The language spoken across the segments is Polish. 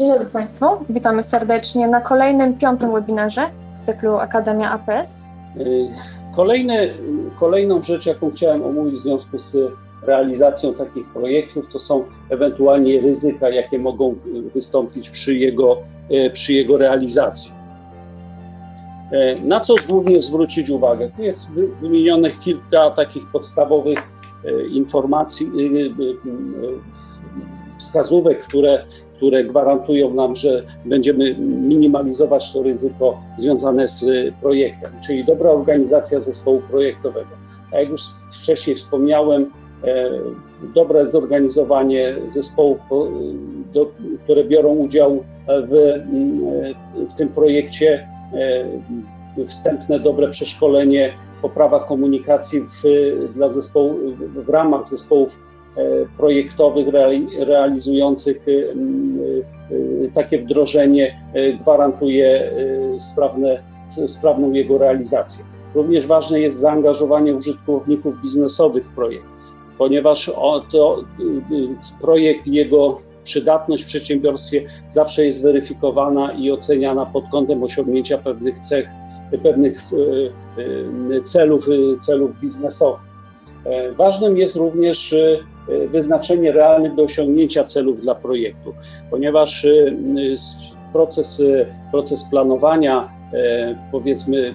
Dzień dobry Państwu, witamy serdecznie na kolejnym, piątym webinarze z cyklu Akademia APS. Y, Kolejne, kolejną rzecz, jaką chciałem omówić w związku z realizacją takich projektów, to są ewentualnie ryzyka, jakie mogą wystąpić przy jego, y, przy jego realizacji. Y, Na co głównie zwrócić uwagę? Tu jest wy- wymienionych kilka takich podstawowych informacji, wskazówek, które, które gwarantują nam, że będziemy minimalizować to ryzyko związane z projektem, czyli dobra organizacja zespołu projektowego. A jak już wcześniej wspomniałem, e, dobre zorganizowanie zespołów, które biorą udział w, mm, w tym projekcie, e, wstępne dobre przeszkolenie, poprawa komunikacji w, dla zespołu, w ramach zespołów e, projektowych reali- realizujących e, e, takie wdrożenie e, gwarantuje e, sprawne, sprawną jego realizację. Również ważne jest zaangażowanie użytkowników biznesowych w projekt, ponieważ to, projekt, jego przydatność w przedsiębiorstwie zawsze jest weryfikowana i oceniana pod kątem osiągnięcia pewnych cech, pewnych celów, celów biznesowych. E, Ważnym jest również y, y, wyznaczenie realnych do osiągnięcia celów dla projektu, ponieważ proces, proces planowania, e, powiedzmy,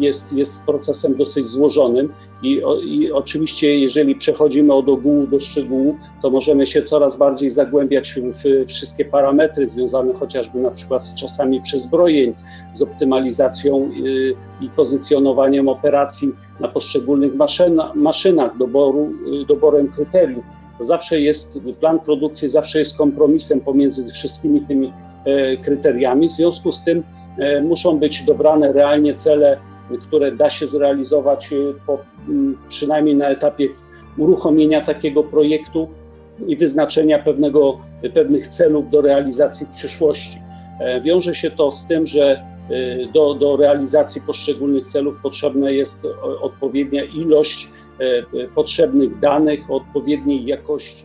jest, jest procesem dosyć złożonym i, i oczywiście, jeżeli przechodzimy od ogółu do szczegółu, to możemy się coraz bardziej zagłębiać w, wszystkie parametry związane chociażby na przykład z czasami przezbrojeń, z optymalizacją y, i pozycjonowaniem operacji na poszczególnych maszyna, maszynach, doboru, y, doborem kryteriów. To zawsze jest, plan produkcji zawsze jest kompromisem pomiędzy wszystkimi tymi e, kryteriami. W związku z tym e, muszą być dobrane realnie cele, które da się zrealizować y, po, m, przynajmniej na etapie uruchomienia takiego projektu i wyznaczenia pewnego, pewnych celów do realizacji w przyszłości. E, Wiąże się to z tym, że y, do, do realizacji poszczególnych celów potrzebna jest odpowiednia ilość e, e, potrzebnych danych o odpowiedniej jakości.